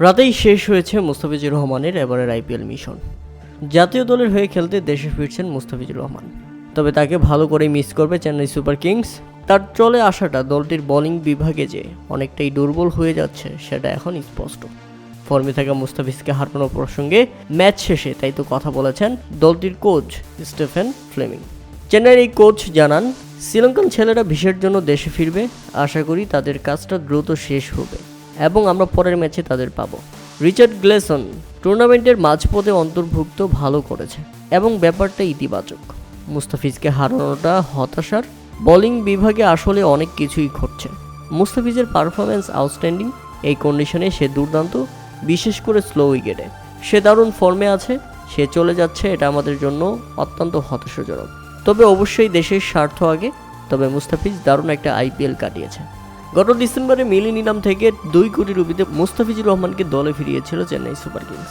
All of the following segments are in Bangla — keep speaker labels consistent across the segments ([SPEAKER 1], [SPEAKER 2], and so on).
[SPEAKER 1] রাতেই শেষ হয়েছে মুস্তাফিজুর রহমানের এবারের আইপিএল মিশন। জাতীয় দলের হয়ে খেলতে দেশে ফিরছেন মুস্তাফিজুর রহমান। তবে তাকে ভালো করে মিস করবে চেন্নাই সুপার কিংস। তার চলে আসাটা দলটির বোলিং বিভাগে যে অনেকটাই দুর্বল হয়ে যাচ্ছে, সেটা এখন স্পষ্ট। ফর্মে থাকা মুস্তাফিজকে হারানোর প্রসঙ্গে ম্যাচ শেষে তাই তো কথা বলেছেন দলটির কোচ স্টেফেন ফ্লেমিং। চেন্নাইয়ের এই কোচ জানান, শ্রীলঙ্কান ছেলেরা ভিসের জন্য দেশে ফিরবে। আশা করি তাদের কাজটা দ্রুত শেষ হবে। এবং আমরা পরের ম্যাচে তাদের পাব। রিচার্ড গ্লেসন টুর্নামেন্টের মাঝপথে অন্তর্ভুক্ত ভালো করেছে এবং ব্যাপারটা ইতিবাচক। মুস্তাফিজকে হারানোটা হতাশার। বোলিং বিভাগে আসলে অনেক কিছুই ঘটছে। মুস্তাফিজের পারফরমেন্স আউটস্ট্যান্ডিং, এই কন্ডিশনে সে দুর্দান্ত, বিশেষ করে স্লো উইকেটে। সে দারুণ ফর্মে আছে, সে চলে যাচ্ছে, এটা আমাদের জন্য অত্যন্ত হতাশাজনক। তবে অবশ্যই দেশের স্বার্থ আগে, তবে মুস্তাফিজ দারুণ একটা আইপিএল কাটিয়েছে। গত ডিসেম্বরে মিলি নিলাম থেকে দুই কোটি রুপিতে মুস্তাফিজুর রহমানকে দলে ফিরিয়েছিল চেন্নাই সুপার কিংস।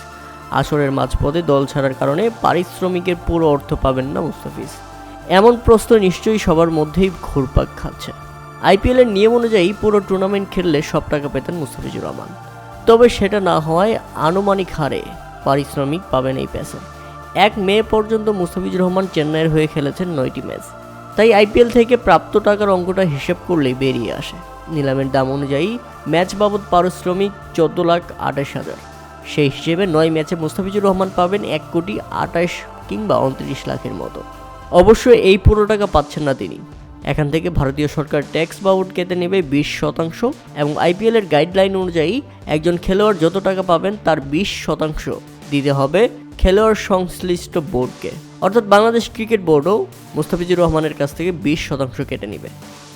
[SPEAKER 1] আসরের মাঝপথে দল ছাড়ার কারণে পারিশ্রমিকের পুরো অর্থ পাবেন না মুস্তাফিজ। এমন প্রশ্ন নিশ্চয়ই সবার মধ্যেই ঘুরপাক খাচ্ছে। আইপিএলের নিয়ম অনুযায়ী পুরো টুর্নামেন্ট খেললে সব টাকা পেতেন মুস্তাফিজুর রহমান। তবে সেটা না হওয়ায় আনুমানিক হারে পারিশ্রমিক পাবেন এই পেসার। এক মে পর্যন্ত মুস্তাফিজুর রহমান চেন্নাইয়ের হয়ে খেলেছেন নয়টি ম্যাচ। তাই আইপিএল থেকে প্রাপ্ত টাকার অঙ্কটা হিসেব করলেই বেরিয়ে আসে। নিলামের দাম অনুযায়ী ম্যাচ বাবদ পারিশ্রমিক চোদ্দ লাখ আঠাশ হাজার। সেই হিসেবে নয় ম্যাচে মুস্তাফিজুর রহমান পাবেন এক কোটি আঠাশ কিংবা উনত্রিশ লাখের মতো। অবশ্য এই পুরো টাকা পাচ্ছেন না তিনি। এখান থেকে ভারতীয় সরকার ট্যাক্স বাবদ কেটে নেবে বিশ শতাংশ এবং আইপিএলের গাইডলাইন অনুযায়ী একজন খেলোয়াড় যত টাকা পাবেন তার বিশ শতাংশ দিতে হবে খেলোয়াড় সংশ্লিষ্ট বোর্ডকে, অর্থাৎ বাংলাদেশ ক্রিকেট বোর্ডও মুস্তাফিজুর রহমানের কাছ থেকে বিশ শতাংশ কেটে নেবে।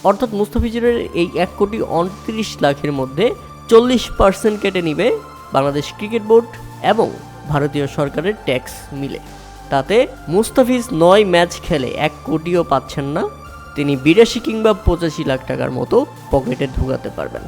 [SPEAKER 1] অর্থাৎ মুস্তাফিজুরের এই এক কোটি উনত্রিশ লাখের মধ্যে চল্লিশ পার্সেন্ট কেটে নিবে বাংলাদেশ ক্রিকেট বোর্ড এবং ভারতীয় সরকারের ট্যাক্স মিলে। তাতে মুস্তাফিজ নয় ম্যাচ খেলে এক কোটিও পাচ্ছেন না, তিনি বিরাশি কিংবা পঁচাশি লাখ টাকার মতো পকেটে ঢুকাতে পারবেন।